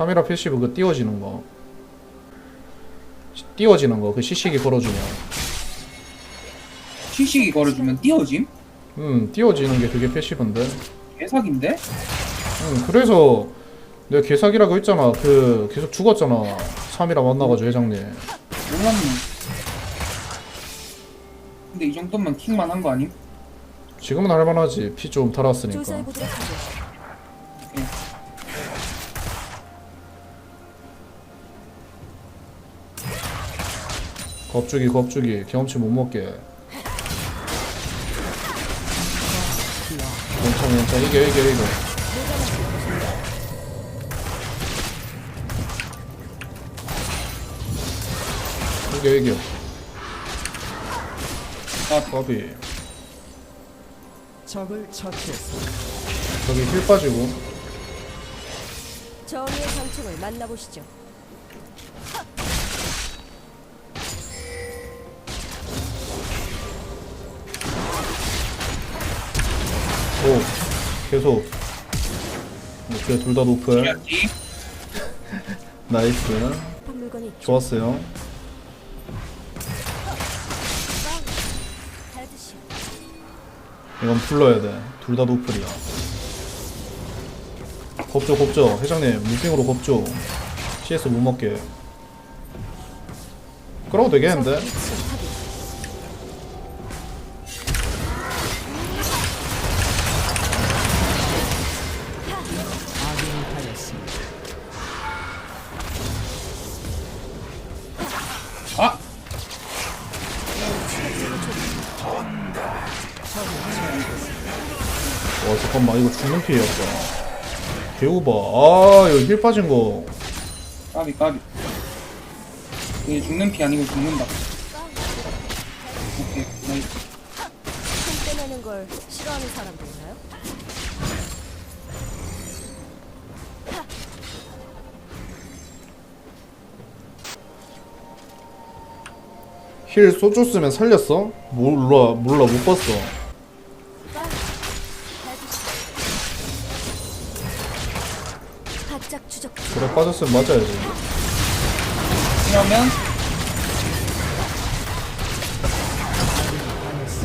3이라 패시브 그 띄워지는 거 시- 띄워지는 거 그 시식이 걸어주면 시식이 걸어주면 띄워짐? 음 띄워지는 게 그게 패시브인데 개사기인데? 음 그래서 내가 개사기라고 했잖아 그 계속 죽었잖아 3이라 만나가지고 회장님 몰랐네. 근데 이 정도면 킹만 한 거 아님? 지금은 할만하지 피 좀 달았으니까 조사해보도록 하죠. 겁주기 겁주기. 경험치 못 먹게. 괜찮아 괜찮아. 이겨 이겨 이겨. 이겨 이겨. 아, 까비 적을 처치했습니다. 저기 힐 빠지고. 정의의 상충을 만나보시죠. 계속 오케이 둘다 이겼지? 나이스 물건이. 좋았어요. 이건 풀러야 돼둘 다 노플이야 겁죠 겁죠 회장님 무빙으로 겁죠 CS 못 먹게 끌어도 되겠는데? 위치 와 잠깐만 이거 죽는 피해였다 개우바 아 이거 힐 빠진 거 까비, 까비. 이게 죽는 피 아니고 죽는다. 오케이, 나이스. 손 떼내는 걸 싫어하는 사람도 있나요? 힐 쏘줬으면 살렸어? 몰라 몰라 못 봤어 그래 빠졌으면 맞아야지 이러면,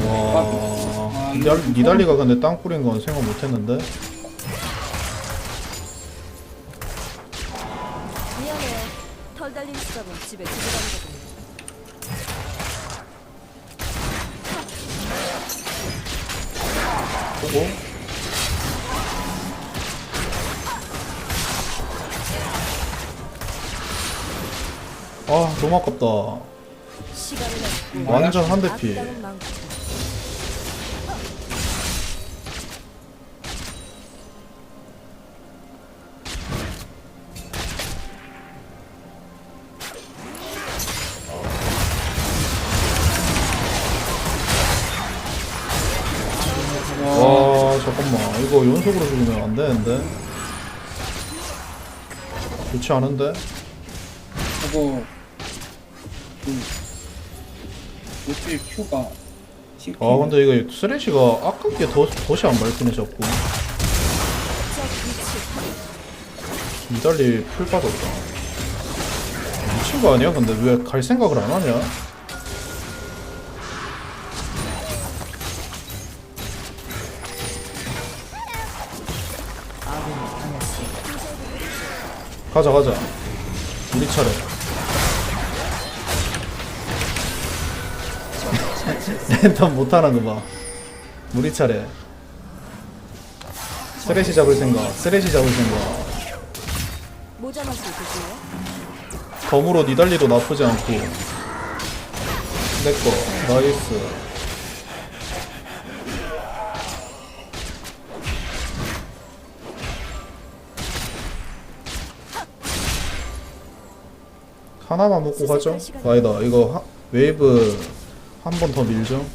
와 니달, 니달리가 근데 땅굴인 건 생각 못했는데 미안해. 털 달린 수갑은 집에 두고 가거든요. 보고 아 너무 아깝다. 완전 한 대 피. 와 잠깐만. 이거 연속으로 죽으면 안 되는데? 좋지 않은데? 저거, 큐가, CP. 아 근데 이거 쓰레쉬가 아깝게 더, 덫이 안 밟히네 자꾸. 이달리 풀 빠졌다 미친 거 아니야 근데 왜 갈 생각을 안 하냐. 가자 가자 우리 차례 랜턴 못하는 거 봐. 우리 차례. 쓰레쉬 잡을 생각 쓰레쉬 잡을 생각. 모자 맛을 드세요. 검으로 니달리도 나쁘지 않고. 내꺼 나이스. 하나만 먹고 가죠? 아니다 이거 하, 웨이브 한 번 더 밀죠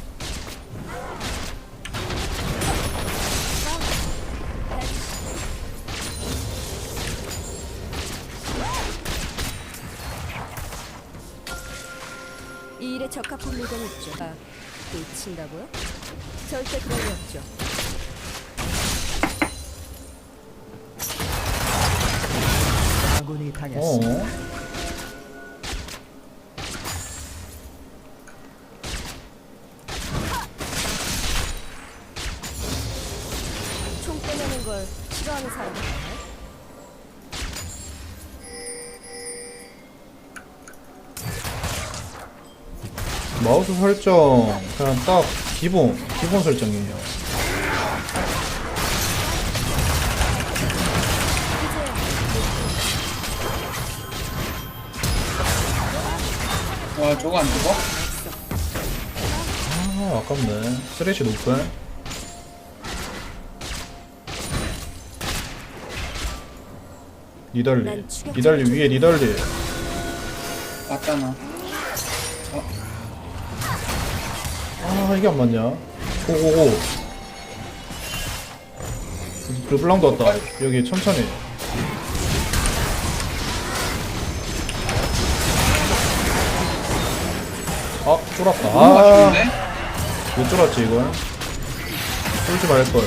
이 일에 적합한 물건이 있죠. 아, 놓친다고요? 절대 그럴 리 없죠. 아군이 당했습니다. 어? 총 마우스 설정 그냥 딱 기본 기본 설정이에요. 와 저거 안 죽어? 아 아깝네. 쓰레쉬 높은. 니달리 니달리 위에 니달리 맞잖아 아 이게 안 맞냐 고고고 르블랑도 왔다. 여기 천천히. 아 쫄았다. 아왜 맛있는데? 쫄았지 이건? 쫄지 말걸.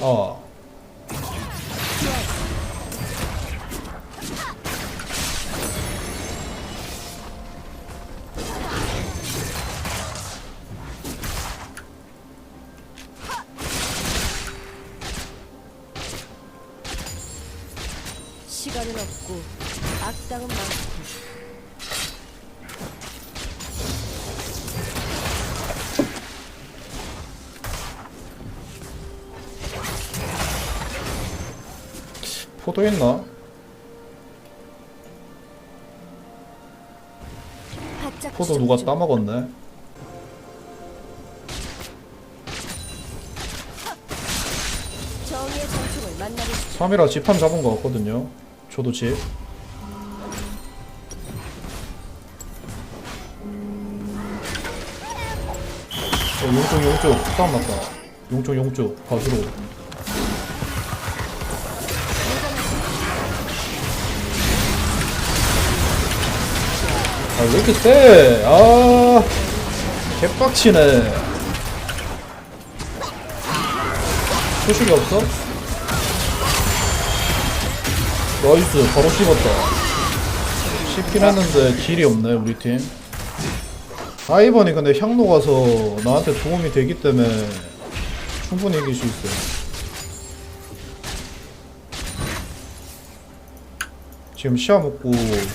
아 시간은 없고 악당은 많고 포도 있나? 바짝 포도 누가 중. 따먹었네 정의의 정총을 만나보시죠 3이라 집함 잡은 거 같거든요 저도 집 어, 용쪽 용쪽. 싸움 났다. 용쪽 용쪽. 가수로. 아왜 이렇게 세? 아 개빡치네. 소식이 없어? 나이스 바로 씹었다. 씹긴 했는데 길이 없네 우리 팀. 아이번이 근데 향로 가서 나한테 도움이 되기 때문에 충분히 이길 수 있어요. 지금 시야 먹고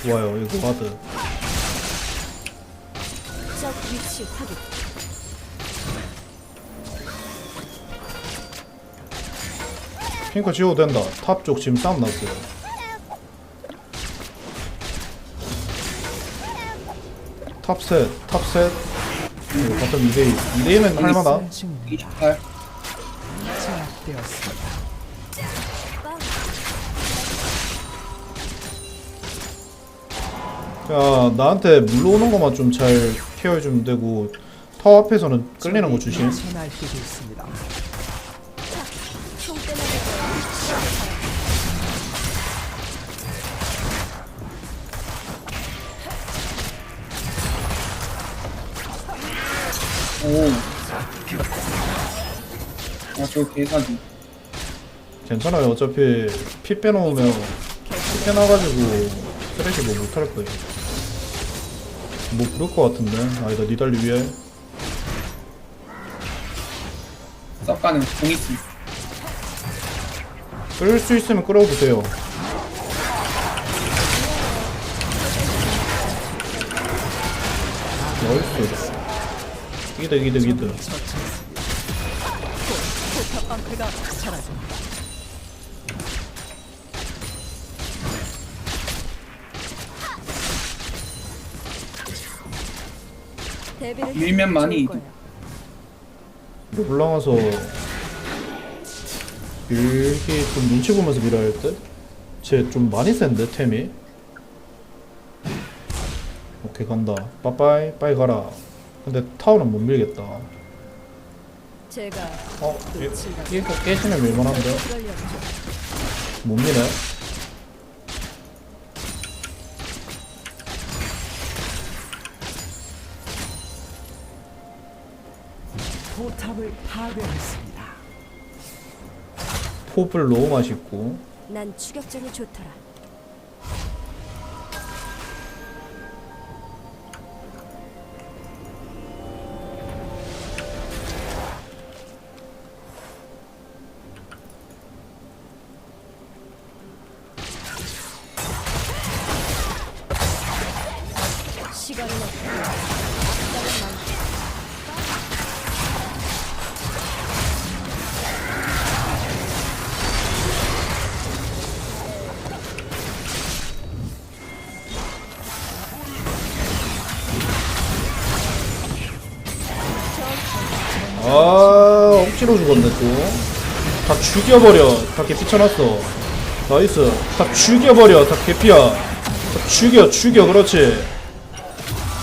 와요 이거 확인. 핑크 지워도 된다. 탑 쪽 지금 싸움 났어요 탑셋 탑셋 이거 바텀 2대2 2대2면 할만하 술 중입니다. 28 제압되었습니다. 자 나한테 물러오는 것만 좀 잘 케어해주면 되고 타워 앞에서는 끌리는 거 조심 오. 아, 저 개사기. 괜찮아요 어차피 피 빼놓으면 피 빼놔가지고 쓰레기 뭐 못할 거예요 뭐 부를 것 같은데 아니다 니달리 위에 쌉가는 공 있음. 끌수 있으면 끌어보세요 나이스 이득 이득 이득 처치했습니다. 포탑 방패가 사라집니다. 대비를 밀면 많이 거예요. 이거 올라가서 밀기 좀 눈치 보면서 밀어야 할 듯? 쟤 좀 많이 센데 템이 오케이 간다 빠빠이 빠이 가라 근데 타워는 못 밀겠다 어? 이- 이거 깨지면 밀만한데 못 미네 포탑을 파괴했습니다. 포블 너무 맛있고 난 추격전이 좋더라. 아 억지로 죽었네 또. 다 죽여버려. 다 개피 쳐놨어. 나이스. 다 죽여버려. 다 개피야. 다 죽여 죽여 그렇지.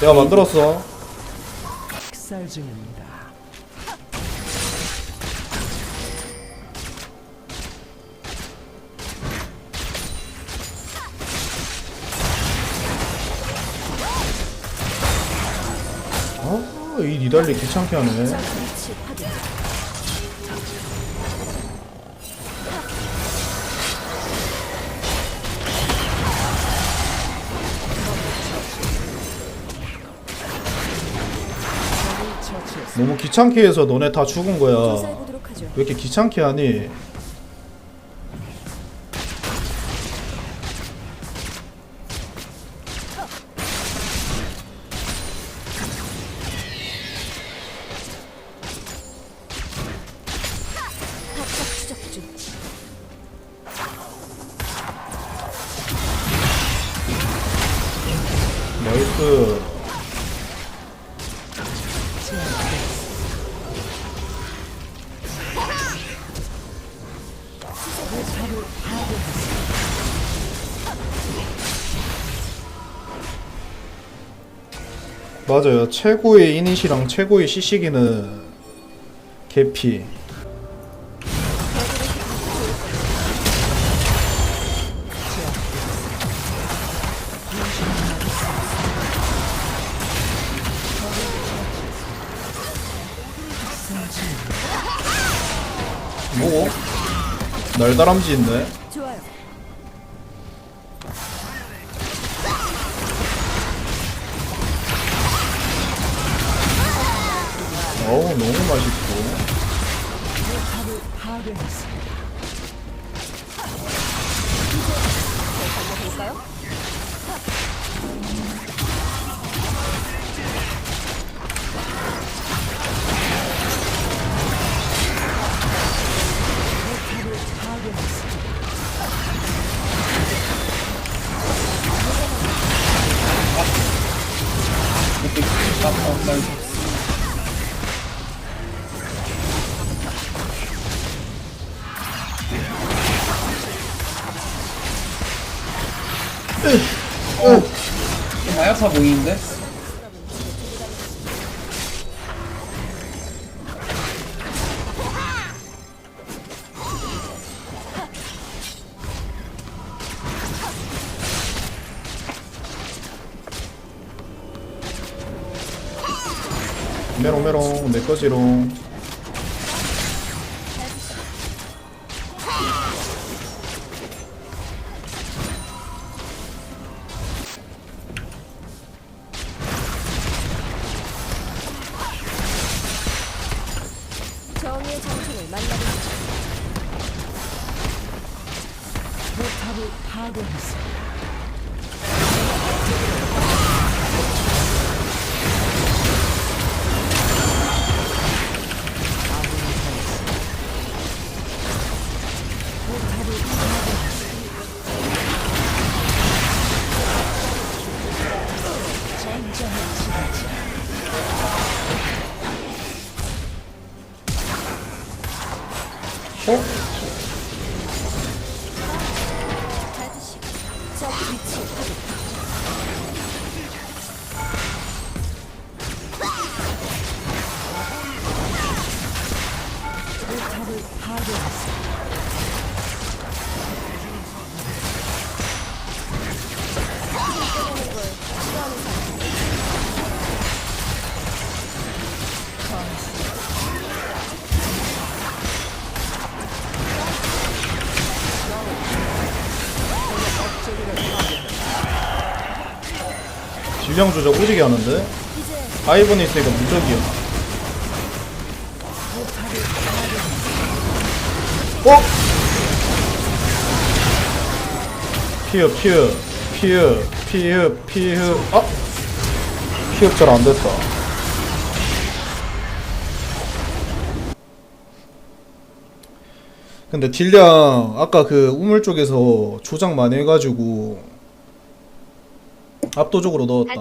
내가 만들었어. 학살 중입니다. 아이 니달리 귀찮게 하네 귀찮게 해서 너네 다 죽은 거야 조사해 보도록 하죠. 왜 이렇게 귀찮게 하니 맞아요. 최고의 이닛이랑 최고의 CC기는 개피. 뭐? 날다람쥐 있네 어우 너무 맛있고 좀 마약파 보이는데? 메롱 메롱 내꺼지롱 포탑을 파괴했습니다. 어? 질량 조작 오지게 하는데? 아이번이 있으니까 무적이야 어? 피읍 피읍 피읍 피읍 피읍. 아! 피읍 잘 안됐다. 근데 딜량 아까 그 우물 쪽에서 조작 많이 해가지고 압도적으로 넣었다